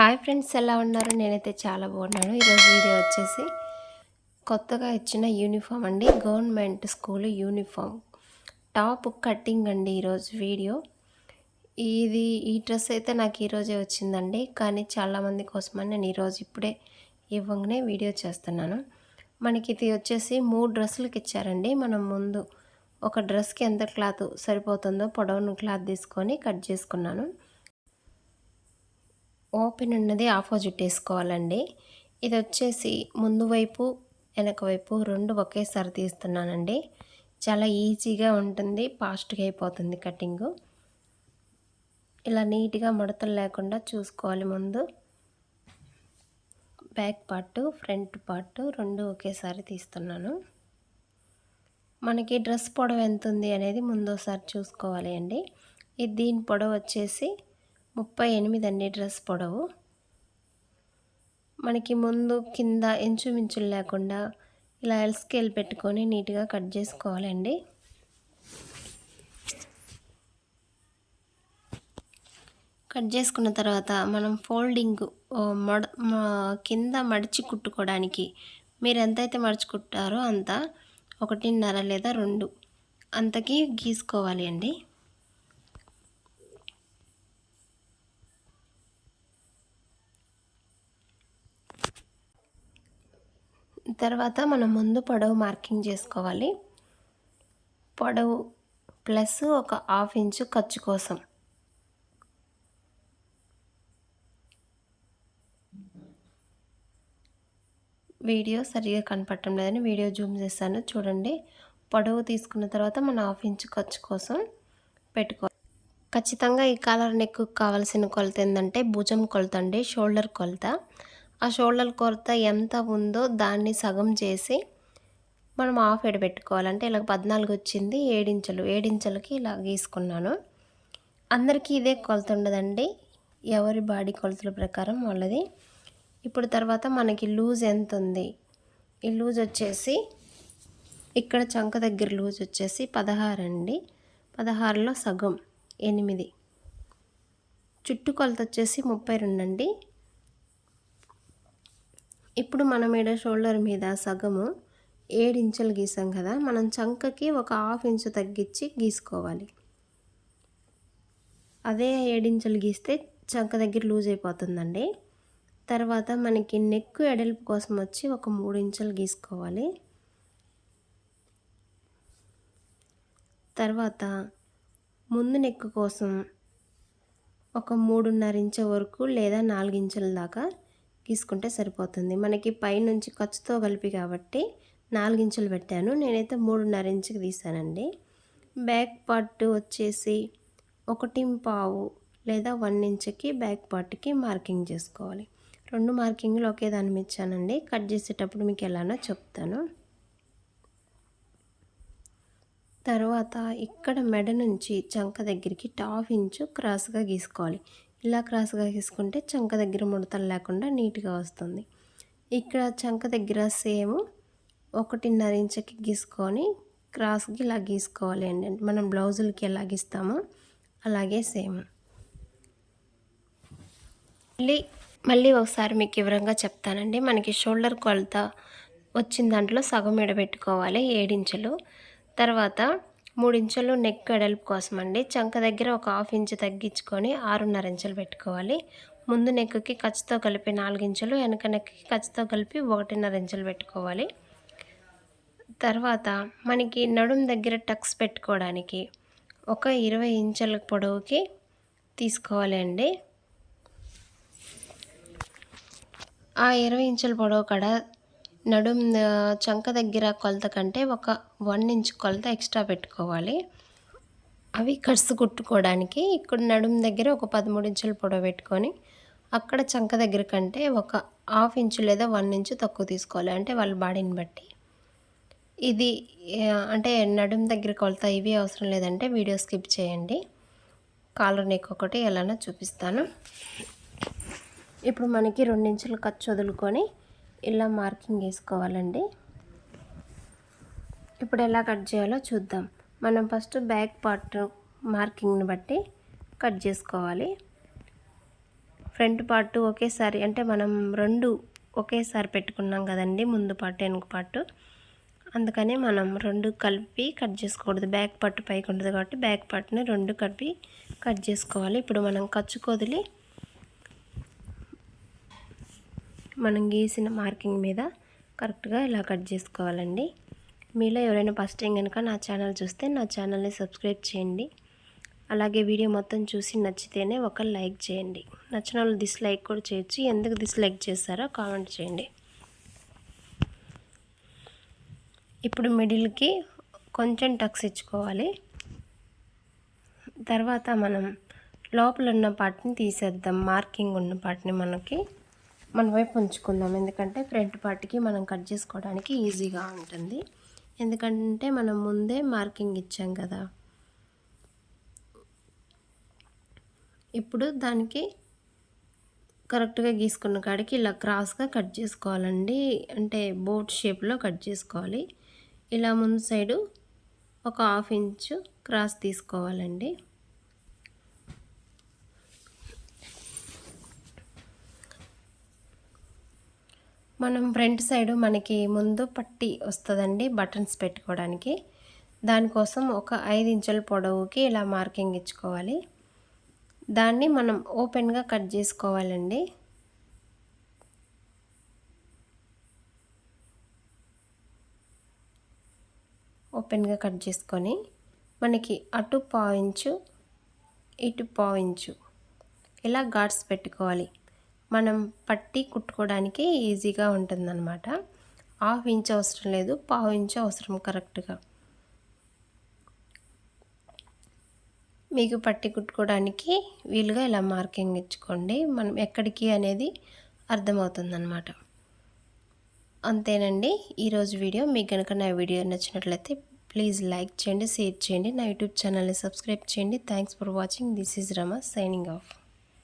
Hi friends ఎలా ఉన్నారు? నేనైతే చాలా బాగున్నాను. ఈరోజు వీడియో వచ్చేసి కొత్తగా ఇచ్చిన యూనిఫామ్ అండి. Government school uniform. Top cutting అండి ఈరోజు వీడియో. ఇది ఈ డ్రెస్ అయితే నాకు ఈరోజే వచ్చిందండి. కానీ చాలామంది కోసమని నేను ఈరోజు ఇప్పుడే ఇవ్వగానే వీడియో చేస్తున్నాను. మనకి ఇది వచ్చేసి మూడు డ్రెస్సులకి ఇచ్చారండి. మనం ముందు ఒక డ్రెస్కి ఎంత క్లాత్ సరిపోతుందో పొడవును క్లాత్ తీసుకొని కట్ చేసుకున్నాను. ఓపెన్ ఉన్నది ఆపోజిట్ వేసుకోవాలండి. ఇది వచ్చేసి ముందు వైపు వెనక వైపు రెండు ఒకేసారి తీస్తున్నానండి. చాలా ఈజీగా ఉంటుంది ఫాస్ట్గా అయిపోతుంది కటింగు. ఇలా నీట్గా మడతలు లేకుండా చూసుకోవాలి ముందు. బ్యాక్ పార్ట్ ఫ్రంట్ పార్ట్ రెండు ఒకేసారి తీస్తున్నాను. మనకి డ్రెస్ పొడవు ఎంత ఉంది అనేది ముందు ఒకసారి చూసుకోవాలి అండి. ఇది దీని పొడవు వచ్చేసి ముప్పై ఎనిమిది అండి డ్రెస్ పొడవు. మనకి ముందు కింద ఇంచుమించులు లేకుండా ఇలా ఎల్ స్కేల్ పెట్టుకొని నీట్గా కట్ చేసుకోవాలండి. కట్ చేసుకున్న తర్వాత మనం ఫోల్డింగ్ మడ కింద మడిచి కుట్టుకోవడానికి మీరు ఎంతైతే మడిచి కుట్టారో అంత ఒకటిన్నర లేదా రెండు అంతకి గీసుకోవాలి అండి. తర్వాత మనం ముందు పొడవు మార్కింగ్ చేసుకోవాలి. పొడవు ప్లస్ ఒక హాఫ్ ఇంచు ఖర్చు కోసం. వీడియో సరిగా కనపడటం లేదని వీడియో జూమ్ చేస్తాను చూడండి. పొడవు తీసుకున్న తర్వాత మన హాఫ్ ఇంచు ఖర్చు కోసం పెట్టుకోవాలి. ఖచ్చితంగా ఈ కాలర్ నెక్ కావాల్సిన కొలత ఏంటంటే భుజం కొలత అండి షోల్డర్ కొలత. ఆ షోల్డర్ కొరత ఎంత ఉందో దాన్ని సగం చేసి మనం హాఫ్ ఎడ పెట్టుకోవాలంటే ఇలా పద్నాలుగు వచ్చింది ఏడించలు. ఏడించలకి ఇలా గీసుకున్నాను. అందరికీ ఇదే కొలత ఉండదండి. ఎవరి బాడీ కొలతల ప్రకారం వాళ్ళది. ఇప్పుడు తర్వాత మనకి లూజ్ ఎంత ఉంది? ఈ లూజ్ వచ్చేసి ఇక్కడ చంక దగ్గర లూజ్ వచ్చేసి పదహారు అండి. పదహారులో సగం ఎనిమిది. చుట్టుకొలత వచ్చేసి ముప్పై రెండు అండి. ఇప్పుడు మనం ఈడ షోల్డర్ మీద సగము ఏడు ఇంచులు గీసాం కదా మనం చంకకి ఒక హాఫ్ ఇంచు తగ్గించి గీసుకోవాలి. అదే ఏడించులు గీస్తే చంక దగ్గర లూజ్ అయిపోతుందండి. తర్వాత మనకి నెక్ ఎడల్పు కోసం వచ్చి ఒక మూడు ఇంచులు గీసుకోవాలి. తర్వాత ముందు నెక్ కోసం ఒక మూడున్నర ఇంచు వరకు లేదా నాలుగు దాకా తీసుకుంటే సరిపోతుంది. మనకి పైనుంచి ఖర్చుతో కలిపి కాబట్టి నాలుగించులు పెట్టాను. నేనైతే మూడున్నర ఇంచుకి తీసానండి. బ్యాక్ పార్ట్ వచ్చేసి ఒకటి పావు లేదా వన్ ఇంచుకి బ్యాక్ పార్ట్కి మార్కింగ్ చేసుకోవాలి. రెండు మార్కింగ్లు ఒకే దాని మీద ఇచ్చానండి. కట్ చేసేటప్పుడు మీకు ఎలానో చెప్తాను. తర్వాత ఇక్కడ మెడ నుంచి చంక దగ్గరికి టాఫ్ ఇంచు క్రాస్గా గీసుకోవాలి. ఇలా క్రాస్గా గీసుకుంటే చంక దగ్గర ముడతలు లేకుండా నీట్గా వస్తుంది. ఇక్కడ చంక దగ్గర సేమ్ ఒకటిన్నర ఇంచకి గీసుకొని క్రాస్కి ఇలా గీసుకోవాలి అండి. మనం బ్లౌజులకి ఎలా గీస్తామో అలాగే సేమ్. మళ్ళీ మళ్ళీ ఒకసారి మీకు వివరంగా చెప్తానండి. మనకి షోల్డర్ కొలత వచ్చిన దాంట్లో సగం ఎడబెట్టుకోవాలి ఏడించలు. తర్వాత మూడించులు నెక్ వెడల్పు కోసం అండి చంక దగ్గర ఒక హాఫ్ ఇంచు తగ్గించుకొని ఆరున్నర ఇంచులు పెట్టుకోవాలి. ముందు నెక్కి ఖర్చుతో కలిపి నాలుగు ఇంచులు వెనక నెక్కి ఖర్చుతో కలిపి ఒకటిన్నర ఇంచులు పెట్టుకోవాలి. తర్వాత మనకి నడుం దగ్గర టక్స్ పెట్టుకోవడానికి ఒక ఇరవై ఇంచుల పొడవుకి తీసుకోవాలి అండి. ఆ ఇరవై ఇంచుల పొడవు కాడ నడుం చంక దగ్గర కొలత కంటే ఒక వన్ ఇంచ్ కొలత ఎక్స్ట్రా పెట్టుకోవాలి. అవి కట్స్ కుట్టుకోవడానికి ఇక్కడ నడుం దగ్గర ఒక పదమూడు ఇంచులు పొడవు పెట్టుకొని అక్కడ చంక దగ్గర కంటే ఒక హాఫ్ ఇంచు లేదా వన్ ఇంచు తక్కువ తీసుకోవాలి. అంటే వాళ్ళ బాడీని బట్టి. ఇది అంటే నడుం దగ్గర కొలత ఇవి అవసరం లేదంటే వీడియో స్కిప్ చేయండి. కాలర్ నెక్ ఒకటి ఎలానో చూపిస్తాను. ఇప్పుడు మనకి రెండించులు ఖర్చు వదులుకొని ఇలా మార్కింగ్ వేసుకోవాలండి. ఇప్పుడు ఎలా కట్ చేయాలో చూద్దాం. మనం ఫస్ట్ బ్యాక్ పార్ట్ మార్కింగ్ని బట్టి కట్ చేసుకోవాలి. ఫ్రంట్ పార్ట్ ఒకేసారి అంటే మనం రెండు ఒకేసారి పెట్టుకున్నాం కదండి ముందు పార్ట్ వెనుక పార్ట్. అందుకని మనం రెండు కలిపి కట్ చేసుకోకూడదు. బ్యాక్ పార్ట్ పైకి ఉంటుంది కాబట్టి బ్యాక్ పార్ట్ని రెండు కలిపి కట్ చేసుకోవాలి. ఇప్పుడు మనం ఖర్చు కొదిలి మనం గీసిన మార్కింగ్ మీద కరెక్ట్గా ఇలా కట్ చేసుకోవాలండి. మీలో ఎవరైనా ఫస్ట్ టైం కనుక నా ఛానల్ చూస్తే నా ఛానల్ని సబ్స్క్రైబ్ చేయండి. అలాగే వీడియో మొత్తం చూసి నచ్చితేనే ఒక లైక్ చేయండి. నచ్చిన వాళ్ళు డిస్లైక్ కూడా చేయొచ్చు. ఎందుకు డిస్లైక్ చేస్తారో కామెంట్ చేయండి. ఇప్పుడు మిడిల్కి కొంచెం టక్స్ ఇచ్చుకోవాలి. తర్వాత మనం లోపల ఉన్న పార్ట్ని తీసేద్దాం. మార్కింగ్ ఉన్న పార్ట్ని మనకి. మన వైపు ఉంచుకుందాం. ఎందుకంటే ఫ్రంట్ పార్ట్కి మనం కట్ చేసుకోవడానికి ఈజీగా ఉంటుంది. ఎందుకంటే మనం ముందే మార్కింగ్ ఇచ్చాం కదా. ఇప్పుడు దానికి కరెక్ట్గా గీసుకున్న కాడికి ఇలా క్రాస్గా కట్ చేసుకోవాలండి. అంటే బోట్ షేప్లో కట్ చేసుకోవాలి. ఇలా ముందు సైడు ఒక హాఫ్ ఇంచు క్రాస్ తీసుకోవాలండి. మనం ఫ్రంట్ సైడ్ మనకి ముందు పట్టి వస్తుందండి బటన్స్ పెట్టుకోవడానికి. దానికోసం ఒక ఐదు ఇంచుల పొడవుకి ఇలా మార్కింగ్ ఇచ్చుకోవాలి. దాన్ని మనం ఓపెన్గా కట్ చేసుకోవాలండి. ఓపెన్గా కట్ చేసుకొని మనకి అటు పావించు ఇటు పావు ఇంచు ఇలా గాడ్స్ పెట్టుకోవాలి. మనం పట్టి కుట్టుకోవడానికి ఈజీగా ఉంటుందన్నమాట. హాఫ్ ఇంచ్ అవసరం లేదు పావు ఇంచ్ అవసరం కరెక్ట్గా. మీకు పట్టి కుట్టుకోవడానికి వీలుగా ఇలా మార్కింగ్ ఇచ్చుకోండి. మనం ఎక్కడికి అనేది అర్థమవుతుందన్నమాట. అంతేనండి. ఈరోజు వీడియో మీకు కనుక నా వీడియో నచ్చినట్లయితే ప్లీజ్ లైక్ చేయండి షేర్ చేయండి. నా యూట్యూబ్ ఛానల్ని సబ్స్క్రైబ్ చేయండి. Thanks for watching. This is Rama signing off.